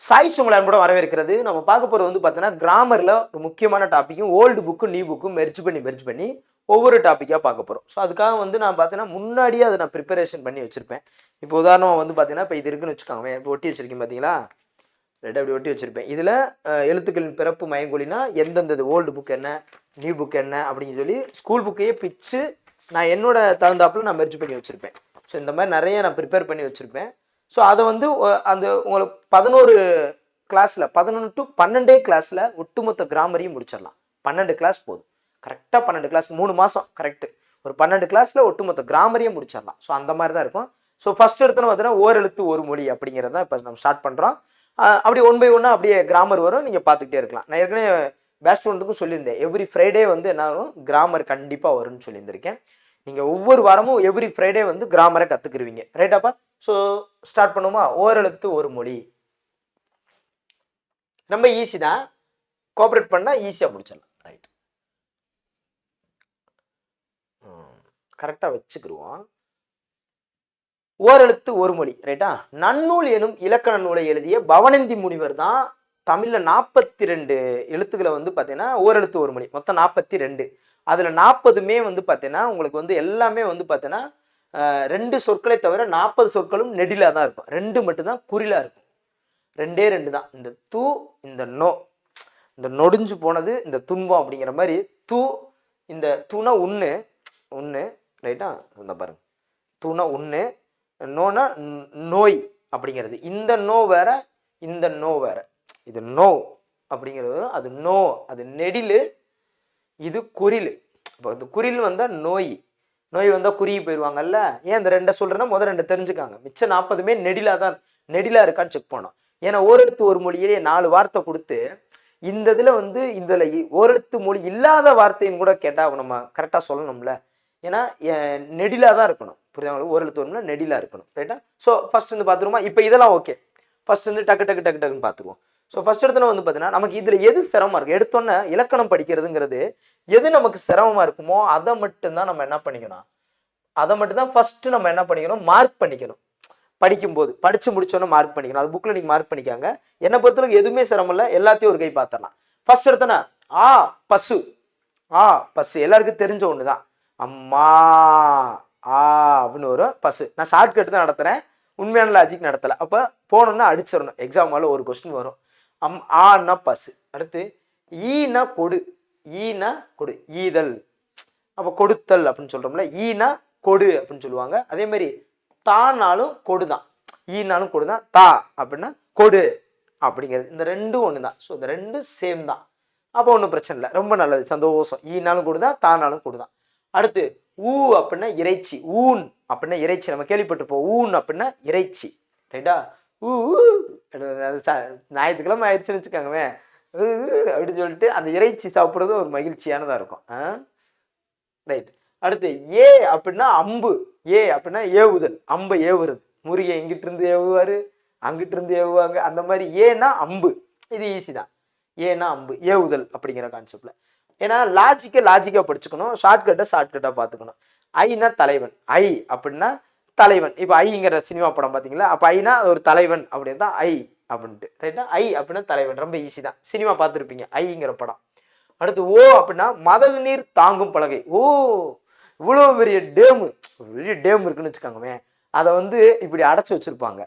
Choice உங்களை கூட வரவேற்கிறது. நம்ம பார்க்க போகிறது வந்து பார்த்தீங்கன்னா கிராமரில் ஒரு முக்கியமான டாப்பிக்கும் ஓல்டு புக்கும் நியூ புக்கும் மெர்ஜ் பண்ணி மெர்ஜ் பண்ணி ஒவ்வொரு டாப்பிக்காக பார்க்க போகிறோம் ஸோ அதுக்காக வந்து நான் பார்த்தீங்கன்னா முன்னாடியே அதை நான் ப்ரிப்பரேஷன் பண்ணி வச்சுருப்பேன். இப்போ உதாரணமாக வந்து பார்த்தீங்கன்னா இப்போ இது இருக்குன்னு வச்சுக்கோங்க இப்போ ஒட்டி வச்சுருக்கேன் பார்த்தீங்களா? ரெண்டு அப்படி ஒட்டி வச்சுருப்பேன். இதில் எழுத்துக்களின் பிறப்பு மயங்கொழினா எந்தெந்த ஓல்டு புக் என்ன நியூ புக் என்ன அப்படின்னு சொல்லி ஸ்கூல் புக்கையே பிச்சு நான் என்னோட தகுந்தாப்பில் நான் மெர்ஜ் பண்ணி வச்சுருப்பேன். ஸோ இந்த மாதிரி நிறைய நான் ப்ரிப்பேர் பண்ணி வச்சுருப்பேன். ஸோ அதை வந்து அந்த உங்களுக்கு பதினோரு கிளாஸில் பதினொன்று டு பன்னெண்டே கிளாஸில் ஒட்டுமொத்த கிராமரையும் முடிச்சிடலாம். பன்னெண்டு கிளாஸ் போதும். கரெக்டாக பன்னெண்டு கிளாஸ் மூணு மாதம் கரெக்டு ஒரு பன்னெண்டு கிளாஸில் ஒட்டுமொத்த கிராமரையும் முடிச்சிடலாம். ஸோ அந்த மாதிரி தான் இருக்கும். ஸோ ஃபஸ்ட் எடுத்தோன்னு பார்த்தீங்கன்னா ஓரெழுத்து ஒரு மொழி அப்படிங்கிறத இப்போ நம்ம ஸ்டார்ட் பண்ணுறோம் அப்படி ஒன் பை ஒன்னாக அப்படியே கிராமர் வரும். நீங்கள் பார்த்துக்கிட்டே இருக்கலாம். நான் ஏற்கனவே பேஸ்ட் ஒன்றுக்கும் சொல்லியிருந்தேன். எவ்ரி ஃப்ரைடே வந்து என்ன ஆகும்? கிராமர் கண்டிப்பாக வரும்னு சொல்லியிருந்திருக்கேன். நீங்கள் ஒவ்வொரு வாரமும் எவ்ரி ஃப்ரைடே வந்து கிராமரை கற்றுக்குருவீங்க ரைட்டாப்பா ஸோ ஸ்டார்ட் பண்ணுமா ஓரெழுத்து ஒரு மொழி. ரொம்ப ஈஸி தான். கோஆப்ரேட் பண்ணால் ஈஸியாக முடிச்சிடலாம். ரைட் கரெக்டாக வச்சுக்கிடுவோம் ஓரெழுத்து ஒரு மொழி. ரைட்டா நன்னூல் எனும் இலக்கண நூலை எழுதிய பவனந்தி முனிவர் தான் தமிழில் நாற்பத்தி ரெண்டு எழுத்துக்களை வந்து பார்த்தீங்கன்னா ஓரெழுத்து ஒரு மொழி. மொத்தம் நாற்பத்தி ரெண்டு அதில் நாற்பதுமே வந்து பார்த்தீங்கன்னா உங்களுக்கு வந்து எல்லாமே வந்து பார்த்தீங்கன்னா ரெண்டு சொற்களை தவிர நாற்பது சொற்களும் நெடிலாக தான் இருக்கும். ரெண்டு மட்டும்தான் குறிலாக இருக்கும். ரெண்டே ரெண்டு தான். இந்த தூ இந்த நோ. இந்த நொடிஞ்சு போனது இந்த துன்பம் அப்படிங்கிற மாதிரி தூ இந்த தூணா ஒன்று ஒன்று ரைட்டா? இந்த பாருங்க. தூணா ஒன்று நோனா நோய் அப்படிங்கிறது. இந்த நோ வேற இந்த நோ வேற. இது நோ அப்படிங்கிறது அது நோ அது நெடிலு இது குறில். இப்போ இந்த குறில் வந்தால் நோய். நோய் வந்தால் குறுகி போயிடுவாங்கல்ல ஏன் இந்த ரெண்டை சொல்கிறேன்னா முதல் ரெண்டு தெரிஞ்சுக்காங்க. மிச்சம் நாற்பதுமே நெடிலாக தான் நெடிலாக இருக்கான்னு செக் பண்ணோம். ஏன்னா ஓரெழுத்து ஒரு மொழியிலேயே நாலு வார்த்தை கொடுத்து இந்த இதில் வந்து இதில் ஓரெழுத்து மொழி இல்லாத வார்த்தையும் கூட கேட்டால் நம்ம கரெக்டாக சொல்லணும்ல. ஏன்னா நெடிலாக தான் இருக்கணும். புரியுதாங்களா உங்களுக்கு ஓரெழுத்து ஒரு மொழி நெடிலாக இருக்கணும் ரைட்டா ஸோ ஃபர்ஸ்ட் வந்து பார்த்துருவோமா? இப்போ இதெல்லாம் ஓகே ஃபர்ஸ்ட் வந்து டக்கு டக்கு டக்கு டக்குன்னு பார்த்துருவோம். ஸோ ஃபஸ்ட் இடத்துல வந்து பார்த்தீங்கன்னா நமக்கு இதில் எது சிரமமாக இருக்குது எடுத்தோன்னே இலக்கணம் படிக்கிறதுங்கிறது எது நமக்கு சிரமமாக இருக்குமோ அதை மட்டும்தான் நம்ம என்ன பண்ணிக்கணும்? அதை மட்டும்தான் ஃபஸ்ட்டு நம்ம என்ன பண்ணிக்கணும்? மார்க் பண்ணிக்கணும். படிக்கும்போது. படித்து முடிச்சோன்னே மார்க் பண்ணிக்கணும். அது புக்கில் நீங்கள் மார்க் பண்ணிக்காங்க. என்னை பொறுத்தளவுக்கு எதுவுமே சிரமம் இல்லை. எல்லாத்தையும் ஒரு கை பார்த்துடலாம். ஃபஸ்ட் எடுத்தோன்னே ஆ பசு. ஆ பசு. எல்லாருக்கும் தெரிஞ்ச ஒன்று தான் அம்மா ஆ அப்படின்னு வரும் பசு. நான் ஷார்ட்கட் தான் நடத்துகிறேன் உண்மையான லாஜிக் நடத்தலை. அப்போ போனோம்னா அடிச்சிடணும். எக்ஸாம் மேலே ஒரு கொஸ்டின் வரும். அம் ஆன்னா பசு. அடுத்து ஈனா கொடு. ஈனா கொடு. ஈதல். அப்போ கொடுத்தல் அப்படின்னு சொல்கிறோம்ல ஈனா கொடு அப்படின்னு சொல்லுவாங்க. அதே மாதிரி தானாலும் கொடு தான் ஈனாலும் கொடு தான் தா அப்படின்னா கொடு அப்படிங்கிறது. இந்த ரெண்டும் ஒன்று தான் ஸோ இந்த ரெண்டும் சேம் தான். அப்போ ஒன்றும் பிரச்சனை இல்லை. ரொம்ப நல்லது. சந்தோஷம். ஈனாலும் கொடு தான் தானாலும் கொடு தான் அடுத்து ஊ அப்படின்னா இறைச்சி. ஊன் அப்படின்னா இறைச்சி. நம்ம கேள்விப்பட்டிருப்போம். ஊன் அப்படின்னா இறைச்சி. ரைட்டா? ஊ ஞாயிற்றுக்கிழமை ஆயிடுச்சுன்னு வச்சுக்கோங்கவே அப்படின்னு சொல்லிட்டு அந்த இறைச்சி சாப்பிட்றது ஒரு மகிழ்ச்சியானதாக இருக்கும். ஆ? ரைட். அடுத்து ஏ அப்படின்னா அம்பு. ஏ அப்படின்னா ஏவுதல். அம்பை ஏவுறது. முருகை எங்கிட்டு இருந்து அங்கிட்டிருந்து ஏவுவாங்க. அந்த மாதிரி ஏன்னா அம்பு. இது ஈஸி தான். ஏன்னா அம்பு ஏவுதல் அப்படிங்கிற கான்செப்டில் ஏன்னா லாஜிக்கை லாஜிக்காக படிச்சுக்கணும். ஷார்ட்கட்டை ஷார்ட்கட்டாக பார்த்துக்கணும். ஐனா தலைவன். ஐ அப்படின்னா தலைவன். இப்போ ஐங்கிற சினிமா படம் பார்த்தீங்களா அப்போ ஐனா அது ஒரு தலைவன் அப்படின்னு தான் ஐ அப்படின்ட்டு. ரைட்டா ஐ அப்படின்னா தலைவன். ரொம்ப ஈஸி தான். சினிமா பார்த்துருப்பீங்க ஐங்கிற படம். அடுத்து ஓ அப்படின்னா மதகு நீர் தாங்கும் பலகை. ஓ இவ்வளோ பெரிய டேமு பெரிய டேம் இருக்குன்னு வச்சுக்கோங்கமே அதை வந்து இப்படி அடைச்சி வச்சிருப்பாங்க.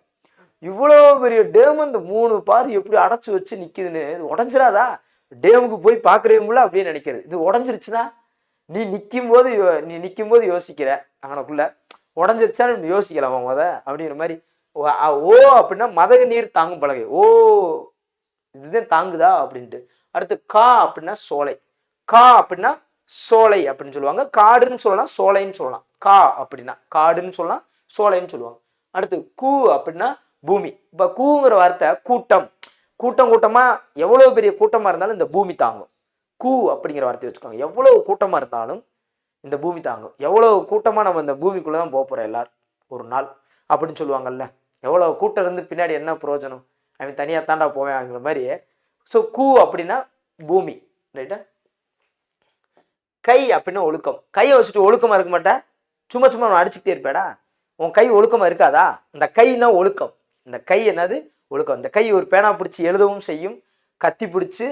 இவ்வளோ பெரிய டேம் இந்த மூணு பார் எப்படி அடைச்சி வச்சு நிற்கிதுன்னு இது டேமுக்கு போய் பார்க்குறவங்கள அப்படியே நினைக்கிறது. இது உடஞ்சிருச்சுன்னா நீ நிற்கும் போது நீ நிற்கும் போது யோசிக்கிற. அவனுக்குள்ள உடஞ்சிருச்சான்னு நீ யோசிக்கலாமா முத அப்படிங்கிற மாதிரி ஓ ஓ அப்படின்னா மதகு நீர் தாங்கும் பலகை. ஓ இதுதான் தாங்குதா அப்படின்ட்டு. அடுத்து கா அப்படின்னா சோலை. கா அப்படின்னா சோலை அப்படின்னு சொல்லுவாங்க. காடுன்னு சொல்லலாம் சோலைன்னு சொல்லலாம். கா அப்படின்னா காடுன்னு சொல்லலாம் சோலைன்னு சொல்லுவாங்க. அடுத்து கூ அப்படின்னா பூமி. இப்போ கூங்கிற வார்த்தை கூட்டம். கூட்டம் கூட்டமாக எவ்வளோ பெரிய கூட்டமாக இருந்தாலும் இந்த பூமி தாங்கும். கூ அப்படிங்கிற வார்த்தையை வச்சுக்கோங்க. எவ்வளோ கூட்டமாக இருந்தாலும் இந்த பூமி தாங்கும். எவ்வளோ கூட்டமாக நம்ம இந்த பூமிக்குள்ளே தான் போக போகிறோம் எல்லாரும்? ஒரு நாள். அப்படின்னு சொல்லுவாங்கல்ல. எவ்வளோ கூட்டம் இருந்து பின்னாடி என்ன பிரயோஜனம் அவன் தனியாக தாண்டா போவேங்கிற மாதிரி ஸோ கூ அப்படின்னா பூமி. ரைட்டா கை அப்படின்னா ஒழுக்கம். கையை வச்சுட்டு ஒழுக்கமாக இருக்க மாட்டேன் சும்மா சும்மா நான் அடிச்சுக்கிட்டே இருப்பேடா? உன் கை ஒழுக்கமாக இருக்காதா? இந்த கைனா ஒழுக்கம். இந்த கை என்னது? ஒழுக்கம். இந்த கை ஒரு பேனா பிடிச்சி எழுதவும் செய்யும். கத்தி பிடிச்சி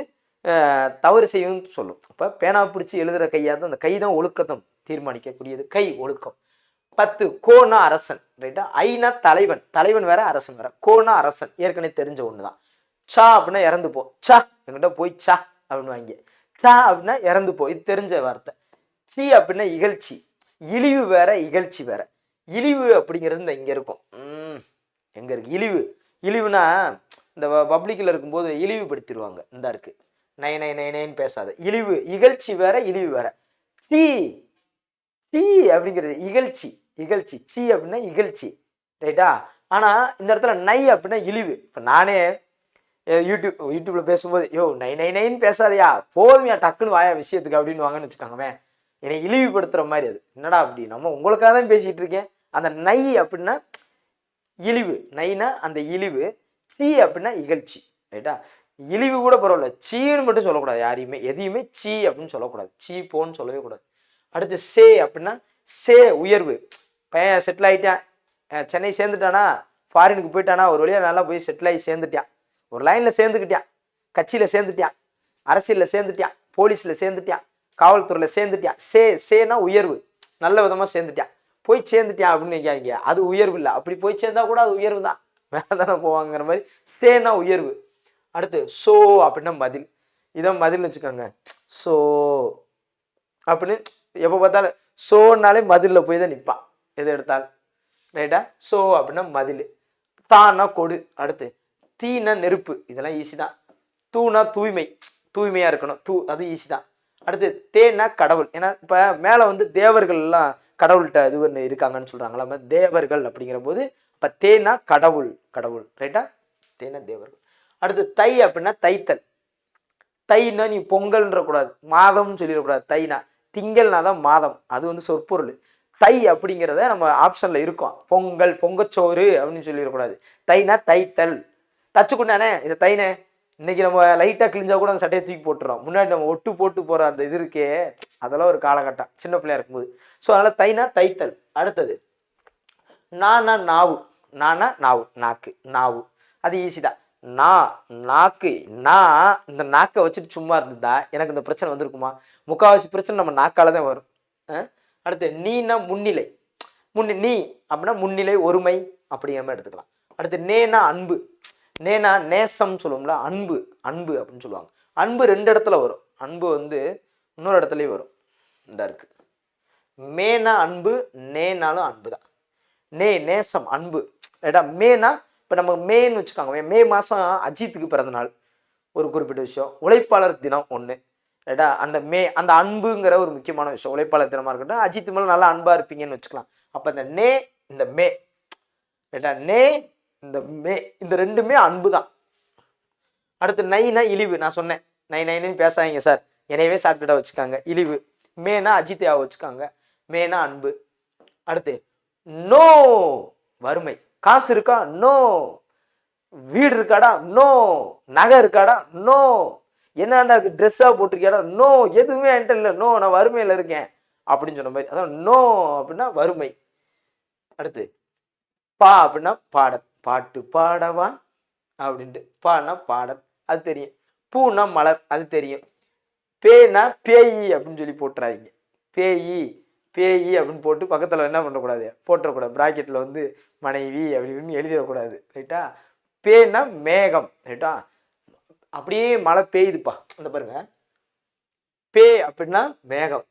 தவறு செய்யும் சொல்லும். அப்போ பேனா பிடிச்சி எழுதுகிற கையாக தான் அந்த கை தான் ஒழுக்கத்தம் தீர்மானிக்கக்கூடியது. கை ஒழுக்கம். பத்து கோனா அரசன் ரைட்டா ஐனா தலைவன். தலைவன் வேற அரசன் வேற. கோனா அரசன். ஏற்கனவே தெரிஞ்ச ஒன்று தான் சா அப்படின்னா இறந்து போ. சா என்கிட்ட போய் சா அப்படின்னு வாங்கி சா அப்படின்னா இறந்து போ. இது தெரிஞ்ச வார்த்தை. சி அப்படின்னா இகழ்ச்சி. இழிவு வேற இகழ்ச்சி வேற. இழிவு அப்படிங்கிறது இந்த இங்க இருக்கும். ம், எங்க இருக்கு? இழிவு. இழிவுனா இந்த பப்ளிக்கில் இருக்கும்போது இழிவுபடுத்திடுவாங்க. இந்த இருக்கு. நை நை நை நைன்னு பேசாத. இழிவு இகழ்ச்சி வேற இழிவு வேற. சி சி அப்படிங்கிறது இகழ்ச்சி இகழ்ச்சி. சி அப்படின்னா இகழ்ச்சி ரைட்டா? ஆனா இந்த இடத்துல நை அப்படின்னா இழிவு. இப்போ நானே யூடியூப் யூடியூப்ல பேசும்போது யோ நை நை நைன்னு பேசாதையா? போதுமையா டக்குன்னு வாயா விஷயத்துக்கு அப்படின்னு வாங்கன்னு வச்சுக்கோங்கவே என்னை இழிவுபடுத்துற மாதிரி அது. என்னடா அப்படி? நம்ம உங்களுக்காக தான் பேசிட்டு இருக்கேன். அந்த நை அப்படின்னா இழிவு. நைனா அந்த இழிவு. சி அப்படின்னா இகழ்ச்சி ரைட்டா? இழிவு கூட பரவாயில்ல. சீன்னு மட்டும் சொல்லக்கூடாது யாரையுமே. எதையுமே சீ அப்படின்னு சொல்லக்கூடாது. சீ போன்னு சொல்லவே கூடாது. அடுத்து சே அப்படின்னா சே உயர்வு. பையன் செட்டில் ஆகிட்டான் சென்னை சேர்ந்துட்டானா? ஃபாரினுக்கு போயிட்டானா? ஒரு வழியாக நல்லா போய் செட்டில் ஆகி சேர்ந்துட்டான். ஒரு லைனில் சேர்ந்துக்கிட்டான் கட்சியில் சேர்ந்துட்டான். அரசியலில் சேர்ந்துட்டான். போலீஸில் சேர்ந்துட்டான். காவல்துறையில் சேர்ந்துட்டான். சே சேனா உயர்வு. நல்ல விதமாக சேர்ந்துட்டான். போய் சேர்ந்துட்டான் அப்படின்னு நினைக்காதீங்க. அது உயர்வு இல்லை. அப்படி போய் சேர்ந்தா கூட அது உயர்வு தான். மேலே தானே போவாங்கிற மாதிரி. சேனா உயர்வு. அடுத்து சோ அப்படின்னா மதில். இதான் மதில்னு வச்சுக்கோங்க. சோ அப்படின்னு எப்போ பார்த்தாலும் சோனாலே மதிலில் போய் தான் நிற்பான் எது எடுத்தாலும் ரைட்டா? சோ அப்படின்னா மதில். தானா கொடு. அடுத்து தீனா நெருப்பு. இதெல்லாம் ஈஸி தான். தூனா தூய்மை. தூய்மையாக இருக்கணும். தூ அது ஈஸி தான். அடுத்து தேனா கடவுள். ஏன்னா இப்போ மேலே வந்து தேவர்கள்லாம் கடவுள்கிட்ட இது ஒன்று இருக்காங்கன்னு சொல்கிறாங்களா தேவர்கள் அப்படிங்கிற போது இப்போ தேனா கடவுள் கடவுள். ரைட்டா? தேனா தேவர்கள். அடுத்து தை அப்படின்னா தைத்தல். தைன்னா நீ பொங்கல்ன்ற கூடாது. மாதம்னு சொல்லிடக்கூடாது. தைனா திங்கள்னா தான் மாதம். அது வந்து சொற்பொருள். தை அப்படிங்கிறத நம்ம ஆப்ஷன்ல இருக்கோம். பொங்கல் பொங்கச்சோறு அப்படின்னு சொல்லிடக்கூடாது. தைனா தைத்தல். தச்சுக்குண்டானே இதை தைனே இன்னைக்கு நம்ம லைட்டாக கிழிஞ்சா கூட அந்த சட்டையை தூக்கி போட்டுறோம். முன்னாடி நம்ம ஒட்டு போட்டு போகிற அந்த இது இருக்கே அதெல்லாம் ஒரு காலகட்டம். சின்ன பிள்ளையா இருக்கும்போது. ஸோ அதனால் தைனா தைத்தல். அடுத்தது நானா நாவு. நானா நாவு. நாக்கு. நாவு. அது ஈஸி தான். நான் நாக்கு நான் இந்த நாக்கை வச்சுட்டு சும்மா இருந்ததா? எனக்கு இந்த பிரச்சனை வந்திருக்குமா? முக்கால்வாசி பிரச்சனை நம்ம நாக்கால தான் வரும். அடுத்து நீனா முன்னிலை. முன்னி நீ அப்படின்னா முன்னிலை ஒருமை அப்படிங்கிற மாதிரி எடுத்துக்கலாம். அடுத்து நேனா அன்பு. நேனா நேசம் சொல்லுவோம்ல அன்பு அன்பு அப்படின்னு சொல்லுவாங்க. அன்பு ரெண்டு இடத்துல வரும். அன்பு வந்து இன்னொரு இடத்துலயும் வரும். இந்த இருக்கு. மேனா அன்பு நேனாலும் அன்பு தான் நே நேசம் அன்பு. ஏடா மேனா இப்போ நம்ம மேன்னு வச்சுக்கோங்க. மே மாதம் அஜித்துக்கு பிறந்த நாள். ஒரு குறிப்பிட்ட விஷயம். உழைப்பாளர் தினம் ஒன்று ரைட்டா? அந்த மே அந்த அன்புங்கிற ஒரு முக்கியமான விஷயம். உழைப்பாளர் தினமாக இருக்கட்டும். அஜித் மேலே நல்லா அன்பாக இருப்பீங்கன்னு வச்சுக்கலாம். அப்போ இந்த நே இந்த மே. ரைட்டா? நே இந்த மே. இந்த ரெண்டுமே அன்பு தான் அடுத்து நைனா இழிவு. நான் சொன்னேன். நை நைன்னு பேசாதீங்க சார். எனவே சாப்பிட்டுடா வச்சுக்காங்க. இழிவு. மேனா அஜித்யாவை வச்சுக்காங்க. மேனா அன்பு. அடுத்து நோ வறுமை. காசு இருக்கா? நோ வீடு இருக்காடா? நோ நகை இருக்காடா? நோ என்னடா இருக்கு? ட்ரெஸ்ஸாக போட்டிருக்கியாடா? நோ எதுவுமே என்கிட்ட இல்லை. நோ நான் வறுமையில் இருக்கேன். அப்படின்னு சொன்ன மாதிரி. அதான் நோ அப்படின்னா வறுமை. அடுத்து பா அப்படின்னா பாட பாட்டு பாடவா? அப்படின்ட்டு. பானா பாடல். அது தெரியும். பூனா மலர். அது தெரியும். பேனா பேயி அப்படின்னு சொல்லி போட்டுறாதீங்க. பேயி. பேயி அப்படின்னு போட்டு பக்கத்தில் என்ன பண்ணக்கூடாது? போட்டுறக்கூடாது. ப்ராக்கெட்டில் வந்து மனைவி அப்படின்னு எழுதிடக்கூடாது ரைட்டா பேனா மேகம். ரைட்டா அப்படியே மழை பெய்யுதுப்பா. அந்த பாருங்க. பே அப்படின்னா மேகம்.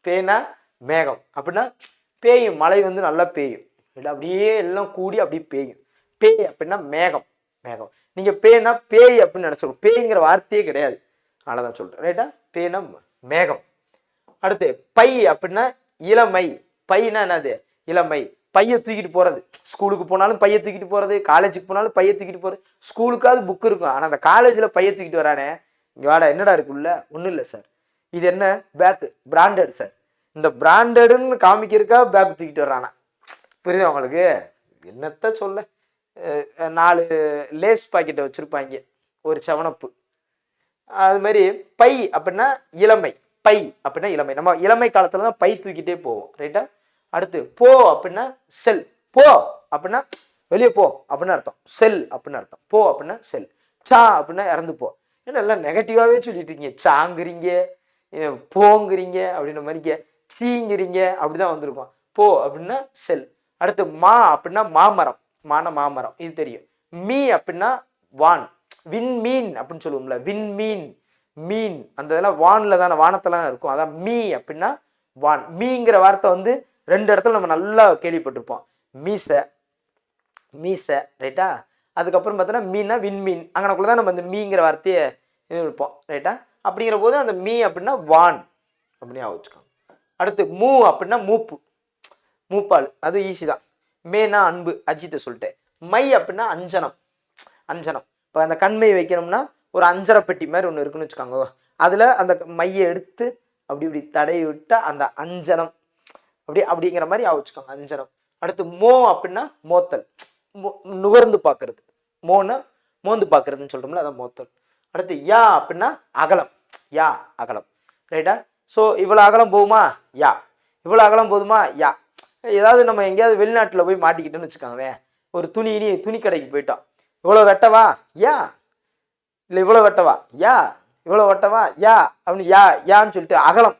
பேனா மேகம். அப்படின்னா பேயும் மழை வந்து நல்லா பெய்யும். இல்லை அப்படியே எல்லாம் கூடி அப்படியே பெய்யும். பேய் அப்படின்னா மேகம். மேகம். நீங்கள் பேனா பேய் அப்படின்னு நினச்சிருக்கோம் பேய்ங்கிற வார்த்தையே கிடையாது. அவ்வளோதான் சொல்கிறேன் ரைட்டா பேனா மேகம். அடுத்து பை அப்படின்னா இளமை. பைனா என்னது? இளமை. பையை தூக்கிட்டு போகிறது ஸ்கூலுக்கு போனாலும் பையை தூக்கிட்டு போகிறது காலேஜுக்கு போனாலும் பையை தூக்கிட்டு போகிறது ஸ்கூலுக்காவது புக் இருக்கும். ஆனால் அந்த காலேஜில் பையை தூக்கிட்டு வரானே. இங்கே வாடா என்னடா இருக்குல்ல ஒன்றும் இல்லை சார் இது என்ன? பேக்கு பிராண்டட் சார் இந்த பிராண்டடுன்னு காமிக்கிறதுக்கா பேக் தூக்கிட்டு வர்றானா. புரியுதா உங்களுக்கு? என்னத்த சொல்ல? நாலு லேஸ் பாக்கெட்டை வச்சுருப்பாங்க. ஒரு செவனப்பு. அது மாதிரி பை அப்படின்னா இளமை. பை அப்படின்னா இளமை. நம்ம இளமை காலத்துல தான் பை தூக்கிட்டே போவோம். ரைட்டா அடுத்து போ அப்படின்னா செல். போ அப்படின்னா வெளியே போ அப்படின்னு அர்த்தம். செல் அப்படின்னு அர்த்தம். போ அப்படின்னா செல். சா அப்படின்னா இறந்து போ. ஏன்னா எல்லாம் நெகட்டிவாகவே சொல்லிட்டு இருக்கீங்க. சாங்கிறீங்க போங்கிறீங்க அப்படின்ற மாதிரிங்க சீங்கிறீங்க அப்படிதான் வந்திருக்கும். போ அப்படின்னா செல். அடுத்து மா அப்படின்னா மாமரம். மான மாமரம். இது தெரியும். மீ அப்படின்னா வான். விண்மீன் அப்படின்னு சொல்லுவோம்ல. விண்மீன். மீன். அந்த இதெல்லாம் வானில் தானே வானத்தெல்லாம் இருக்கும். அதான் மீ அப்படின்னா வான். மீங்கிற வார்த்தை வந்து ரெண்டு இடத்துல நம்ம நல்லா கேள்விப்பட்டிருப்போம். மீசை மீசை ரைட்டா அதுக்கப்புறம் பார்த்தோன்னா மீன்னா விண்மீன். அங்கனக்குள்ள தான் நம்ம இந்த மீங்கிற வார்த்தையை இது இருப்போம் ரைட்டா அப்படிங்கிற போது அந்த மீ அப்படின்னா வான் அப்படின்னு வச்சுக்கோங்க. அடுத்து மூ அப்படின்னா மூப்பு. மூப்பால். அது ஈஸி தான். மேனா அன்பு அஜித்தை சொல்லிட்டேன். மை அப்படின்னா அஞ்சனம். அஞ்சனம். இப்போ அந்த கண்மை வைக்கணும்னா ஒரு அஞ்சரை பெட்டி மாதிரி ஒன்று இருக்குன்னு வச்சுக்கோங்க. அதில் அந்த மையை எடுத்து அப்படி இப்படி தடவி விட்டால் அந்த அஞ்சனம். அப்படி அப்படிங்கிற மாதிரி வச்சுக்கோங்க அஞ்சனம். அடுத்து மோ அப்படின்னா மோத்தல். மோ- நுகர்ந்து பார்க்கறது மோன்னு மோந்து பார்க்கறதுன்னு சொல்கிறோம்ல அதான் மோத்தல். அடுத்து யா அப்படின்னா அகலம். யா அகலம். ரைட்டா ஸோ இவ்வளோ அகலம் போகுமா? யா. இவ்வளோ அகலம் போதுமா? யா. ஏதாவது நம்ம எங்கேயாவது வெளிநாட்டில் போய் மாட்டிக்கிட்டோன்னு வச்சுக்கோங்களேன். ஒரு துணி இனி துணி கடைக்கு போயிட்டோம். இவ்வளோ வெட்டவா? யா. இல்லை இவ்வளோ வெட்டவா? யா இவ்வளோ வெட்டவா? யா அப்படின்னு யா யான்னு சொல்லிட்டு அகலம்.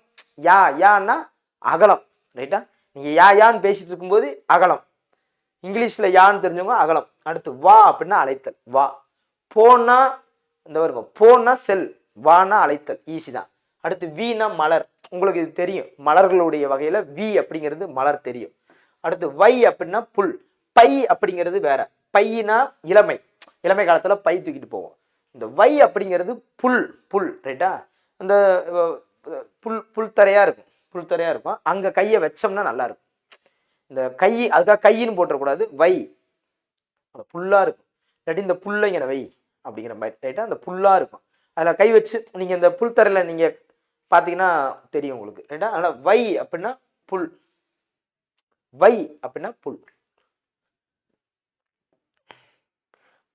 யா யான்னா அகலம் ரைட்டா நீங்கள் யா யான்னு பேசிட்டு இருக்கும்போது அகலம். இங்கிலீஷில் யான்னு தெரிஞ்சவங்க அகலம். அடுத்து வா அப்படின்னா அழைத்தல். வா. போன்னா இந்த வருங்க போன்னா செல் வானா அழைத்தல். ஈஸி தான். அடுத்து வீணா மலர். உங்களுக்கு இது தெரியும். மலர்களுடைய வகையில் வி அப்படிங்கிறது மலர் தெரியும். அடுத்து வை அப்படின்னா புல். பை அப்படிங்கிறது வேற. பையினா இளமை. இளமை காலத்தில் பை தூக்கிட்டு போவோம். இந்த வை அப்படிங்கிறது புல் புல் ரைட்டா அந்த புல் புல்தரையாக இருக்கும். புல்தரையாக இருக்கும். அங்கே கையை வச்சோம்னா நல்லா இருக்கும். இந்த கை அதுக்காக கையின்னு போட்டுறக்கூடாது. வை அந்த புல்லாக இருக்கும். இல்லாட்டி இந்த புல்லைங்கிற வை அப்படிங்கிற மாதிரி ரைட்டா அந்த புல்லாக இருக்கும். அதில் கை வச்சு நீங்கள் இந்த புல் தரையில் நீங்கள் பார்த்தீங்கன்னா தெரியும் உங்களுக்கு ரைட்டா அதனால் வை அப்படின்னா புல். வை அப்படின்னா புல்.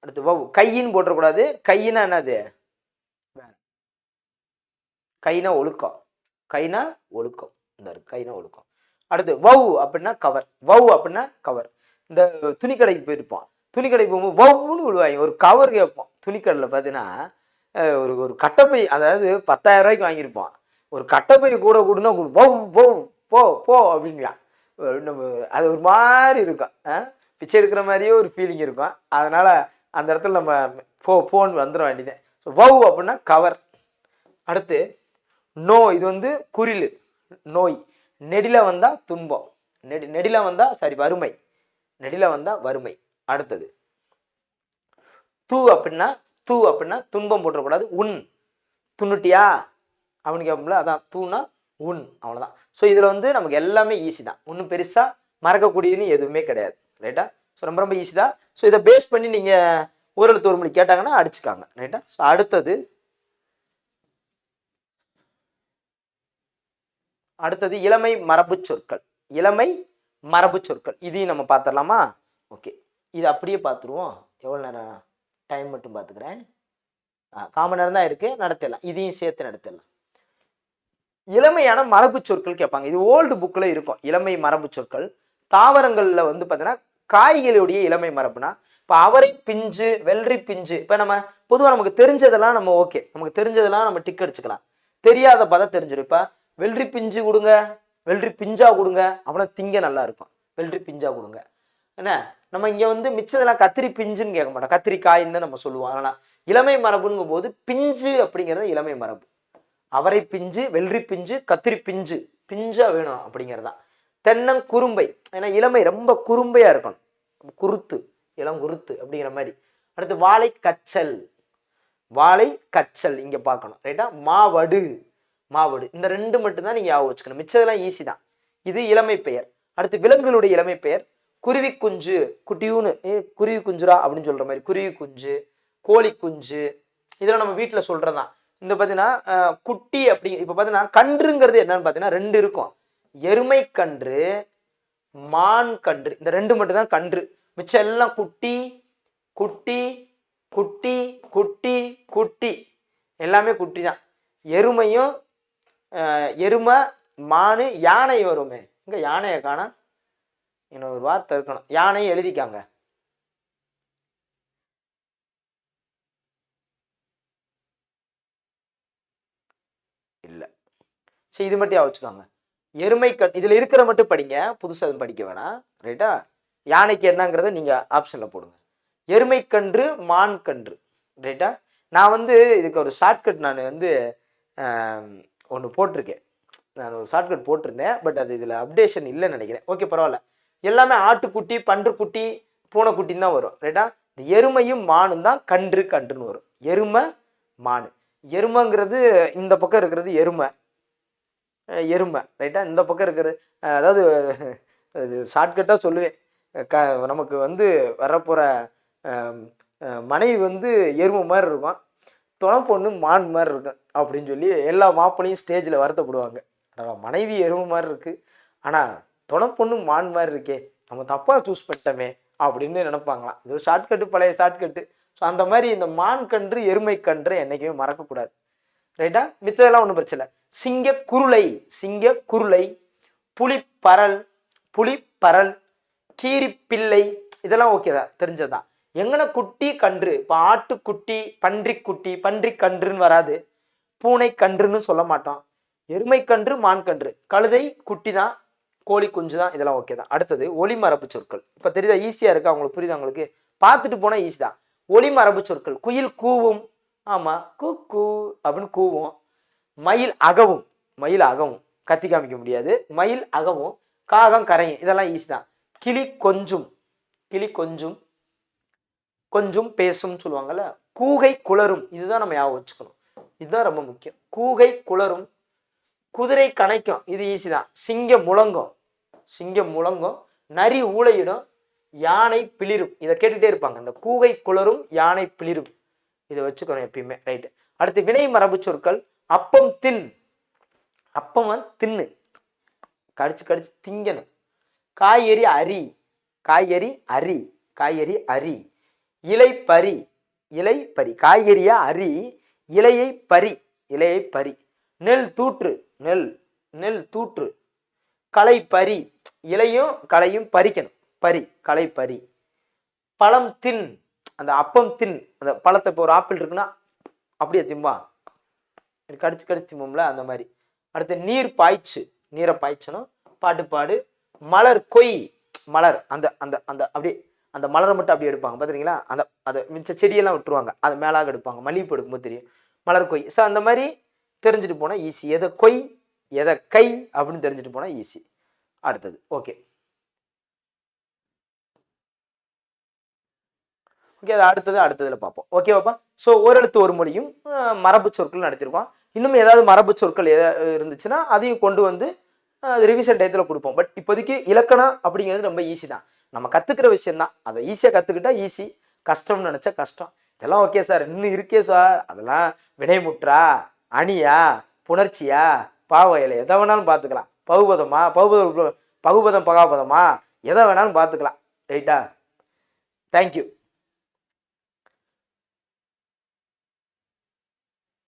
அடுத்து வவ் கையின்னு போட்டுறக்கூடாது. கையினா என்னது? கைனா ஒழுக்கம். கைனா ஒழுக்கம். இந்த கைனா ஒழுக்கம். அடுத்து வவ் அப்படின்னா கவர் வவ் அப்படின்னா கவர் இந்த துணிக்கடைக்கு போயிருப்போம் துணிக்கடைக்கு போகும்போது வவுன்னு விடுவாங்க. ஒரு கவர் கேட்போம் துணிக்கடையில் பார்த்தீங்கன்னா ஒரு ஒரு கட்டப்பை அதாவது பத்தாயிரம் ரூபாய்க்கு வாங்கியிருப்பான். ஒரு கட்டப்பை கூட கூடனா வவ் வவ் போ போ அப்படிங்களா நம்ம அது ஒரு மாதிரி இருக்கும். பிச்சை எடுக்கிற மாதிரியே ஒரு ஃபீலிங் இருக்கும். அதனால் அந்த இடத்துல நம்ம ஃபோ ஃபோன் வந்துட வேண்டியது. ஸோ வவ் அப்படின்னா கவர் அடுத்து நோ இது வந்து குரில் நோய். நெடில வந்தால் துன்பம். நெடி நெடில வந்தால் சாரி வறுமை. நெடில வந்தால் வறுமை. அடுத்தது தூ அப்படின்னா தூ அப்படின்னா துன்பம் போட்டுறக்கூடாது. உன். துண்ணுட்டியா அப்படின்னு கேட்போம்ல அதான் தூனா உன் அவ்வளோதான் ஸோ இதில் வந்து நமக்கு எல்லாமே ஈஸி தான். ஒன்றும் பெருசாக மறக்கக்கூடியதுன்னு எதுவுமே கிடையாது. ரைட்டா ஸோ ரொம்ப ரொம்ப ஈஸி தான். ஸோ இதை பேஸ் பண்ணி நீங்கள் ஒரு எழுத்து ஒரு மணி கேட்டாங்கன்னா அடிச்சுக்காங்க. ரைட்டா ஸோ அடுத்தது அடுத்தது இளமை மரபு சொற்கள். இளமை மரபு சொற்கள். இதையும் நம்ம பார்த்துடலாமா? ஓகே இது அப்படியே பார்த்துருவோம். எவ்வளோ நேரம்? டைம் மட்டும் பார்த்துக்கிறேன். ஆ காமன் நேரம் தான் இருக்குது நடத்திடலாம். இதையும் சேர்த்து நடத்திடலாம். இளமையான மரபு சொற்கள் கேட்பாங்க. இது ஓல்டு புக்கில் இருக்கும். இளமை மரபு சொற்கள். தாவரங்களில் வந்து பார்த்தீங்கன்னா காய்களுடைய இளமை மரபுனா இப்போ அவரை பிஞ்சு வெள்ளரி பிஞ்சு இப்போ நம்ம பொதுவாக நமக்கு தெரிஞ்சதெல்லாம் நம்ம ஓகே நமக்கு தெரிஞ்சதெல்லாம் நம்ம டிக் அடிச்சுக்கலாம். தெரியாத பதம் தெரிஞ்சிடும் இப்போ வெள்ளரி பிஞ்சு கொடுங்க வெள்ளரி பிஞ்சா கொடுங்க அப்படின்னா திங்க நல்லா இருக்கும். வெள்ளரி பிஞ்சா கொடுங்க. என்ன? நம்ம இங்கே வந்து மிச்சதெல்லாம் கத்திரி பிஞ்சுன்னு கேட்க மாட்டோம். கத்திரிக்காயின்னு தான் நம்ம சொல்லுவோம். ஆனால் இளமை மரபுங்கும் போது பிஞ்சு அப்படிங்கிறது இளமை மரபு. அவரை பிஞ்சு வெள்ளரி பிஞ்சு கத்திரி பிஞ்சு பிஞ்சா வேணும் அப்படிங்கிறதான் தென்னங்குறும்பை. ஏன்னா இளமை ரொம்ப குறும்பையா இருக்கணும். குருத்து இளம் குருத்து அப்படிங்கிற மாதிரி. அடுத்து வாழை கச்சல். வாழை கச்சல் இங்க பார்க்கணும். ரைட்டா மாவடு. மாவடு. இந்த ரெண்டு மட்டும்தான் நீங்க ஞாபகம் வச்சுக்கணும். மிச்சதெல்லாம் ஈஸி தான். இது இளமை பெயர். அடுத்து விலங்குகளுடைய இளமை பெயர். குருவி குஞ்சு குட்டியூன்னு ஏ குருவி குஞ்சுரா அப்படின்னு சொல்ற மாதிரி. குருவி குஞ்சு கோழி குஞ்சு. இதெல்லாம் நம்ம வீட்டில் சொல்றதுதான். இந்த பார்த்தீங்கன்னா குட்டி அப்படி இப்போ பார்த்தீங்கன்னா கன்றுங்கிறது என்னன்னு பார்த்தீங்கன்னா ரெண்டு இருக்கும். எருமை கன்று மான் கன்று இந்த ரெண்டு மட்டும்தான் கன்று. மிச்சம் எல்லாம் குட்டி குட்டி குட்டி குட்டி குட்டி. எல்லாமே குட்டி தான் எருமையும் எருமை மானு யானை வருமே. இங்கே யானையை காண இன்னும் ஒரு வார்த்தை இருக்கணும். யானை எழுதிக்காங்க. இல்லை. சரி இது மட்டும் வச்சுக்காங்க. எருமை கண் இதில் இருக்கிற மட்டும் படிங்க. புதுசாக எதுவும் படிக்க வேணாம். ரைட்டா யானைக்கு என்னங்கிறத நீங்கள் ஆப்ஷனில் போடுங்க. எருமை கன்று மான் கன்று. ரைட்டா நான் வந்து இதுக்கு ஒரு ஷார்ட்கட் நான் வந்து ஒன்று போட்டிருக்கேன். நான் ஒரு ஷார்ட்கட் போட்டிருந்தேன். பட் அது இதில் அப்டேஷன் இல்லைன்னு நினைக்கிறேன். ஓகே பரவாயில்ல. எல்லாமே ஆட்டுக்குட்டி பன்றுக்குட்டி பூனைக்குட்டின்னு தான் வரும். ரைட்டா இந்த எருமையும் மானும் தான் கன்று கன்றுன்னு வரும். எருமை மானு. எருமைங்கிறது இந்த பக்கம் இருக்கிறது எருமை. எறும்பை எருமை இந்த பக்கம் இருக்கிறது அதாவது ஷார்ட்கட்டாக சொல்லுவேன். க நமக்கு வந்து வரப்போகிற மனைவி வந்து எருமை மாதிரி இருக்கும். துணை பொண்ணு மான் மாதிரி இருக்கும் அப்படின்னு சொல்லி எல்லா மாப்பிளையும் ஸ்டேஜில் வருத்தப்படுவாங்க. மனைவி எருமை மாதிரி இருக்குது ஆனால் துணை பொண்ணு மான் மாதிரி இருக்கே நம்ம தப்பாக சூஸ் பண்ணிட்டோமே அப்படின்னு நினைப்பாங்களாம். இது ஒரு ஷார்ட்கட்டு பழைய ஷார்ட்கட்டு ஸோ அந்த மாதிரி இந்த மான் கன்று எருமை கன்று என்றைக்குமே மறக்கக்கூடாது. ரைட்டா மித்ததெல்லாம் ஒன்றும் பிரச்சனை இல்லை. சிங்க குருளை சிங்க குருளை புலிப்பரல் புலிப்பரல் கீரிப்பிள்ளை இதெல்லாம் ஓகே தான் தெரிஞ்சதுதான் எங்கன குட்டி கன்று இப்போ ஆட்டுக்குட்டி பன்றிக்குட்டி பன்றி கன்றுன்னு வராது. பூனை கன்றுன்னு சொல்ல மாட்டோம். எருமை கன்று மான் கன்று கழுதை குட்டி தான் கோழி குஞ்சு தான் இதெல்லாம் ஓகே தான். அடுத்தது ஒளிமரபு சொற்கள். இப்போ தெரியுதா? ஈஸியாக இருக்கா? அவங்களுக்கு புரியுதா அவங்களுக்கு பார்த்துட்டு போனால் ஈஸி தான். ஒளிமரபு சொற்கள். குயில் கூவும் ஆமாம் கூ கூ அப்படின்னு கூவும். மயில் அகவும் மயில் அகவும். கத்தி காமிக்க முடியாது. மயில் அகவும் காகம் கரையும். இதெல்லாம் ஈஸி தான். கிளி கொஞ்சம். கிளி கொஞ்சம். கொஞ்சம் பேசும்னு சொல்லுவாங்கல்ல. கூகை குளரும். இதுதான் நம்ம ஞாபகம் வச்சுக்கணும். இதுதான் ரொம்ப முக்கியம். கூகை குளரும். குதிரை கணைக்கும். இது ஈஸி தான். சிங்கம் முழங்கும். சிங்கம் முழங்கும். நரி ஊழையிடும் யானை பிளிரும். இதை கேட்டுகிட்டே இருப்பாங்க. இந்த கூகை குளரும் யானை பிளிரும். இதை வச்சுக்கணும் எப்பயுமே. ரைட்டு அடுத்து வினை மரபு சொற்கள். அப்பம் தின். அப்பம் வந்து தின்னு. கடிச்சு கடிச்சு திங்கணும். காய்கறி அரி. காய்கறி அரி. காய்கறி அரி. இலை பறி இலை பறி காய்கறியா அரி. இலையை பறி இலையை பறி நெல் தூற்று. நெல். நெல் தூற்று. களை பறி இலையும் களையும் பறிக்கணும். பறி களை பறி பழம் தின். அந்த அப்பம் தின் அந்த பழத்தை இப்போ ஒரு ஆப்பிள் இருக்குன்னா அப்படியே திம்பா. கடிச்சு கடிச்சு திம்போம்ல அந்த மாதிரி. அடுத்து நீர் பாய்ச்சு நீரை பாய்ச்சணும். பாட்டு பாடு. மலர் கொய் மலர். அந்த அந்த அந்த அப்படியே அந்த மலரை மட்டும் அப்படியே எடுப்பாங்க. பார்த்துறீங்களா அந்த அதை மிச்ச செடியெல்லாம் விட்டுருவாங்க. அது மேலாக எடுப்பாங்க. மல்லிகைப்பூ எடுக்கும்போது தெரியும். மலர் கொய். ஸோ அந்த மாதிரி தெரிஞ்சுட்டு போனால் ஈஸி எதை கொய் எதை கை அப்படின்னு தெரிஞ்சுட்டு போனால் ஈஸி அடுத்தது. ஓகே ஓகே அது அடுத்தது அடுத்ததில் பார்ப்போம். ஓகேவாப்பா ஸோ ஓரெழுத்து ஒரு மொழியும் மரபு சொற்கள் நடத்திருக்கோம் இன்னும் ஏதாவது மரபு சொற்கள் எதா இருந்துச்சுன்னா அதையும் கொண்டு வந்து ரிவிஷன் டயத்தில் கொடுப்போம். பட் இப்போதைக்கு இலக்கணம் அப்படிங்கிறது ரொம்ப ஈஸி தான். நம்ம கற்றுக்கிற விஷயம் தான் அதை ஈஸியாக கற்றுக்கிட்டா ஈஸி கஷ்டம்னு நினச்சா கஷ்டம். இதெல்லாம் ஓகே சார் இன்னும் இருக்கே சார் அதெல்லாம் வினைமுற்றா அணியா புணர்ச்சியா பாவையில எதை வேணாலும் பார்த்துக்கலாம். பகுபதமா பகுபத பகுபதம் பகாபதமா எதை வேணாலும் பார்த்துக்கலாம். ரைட்டா தேங்க்யூ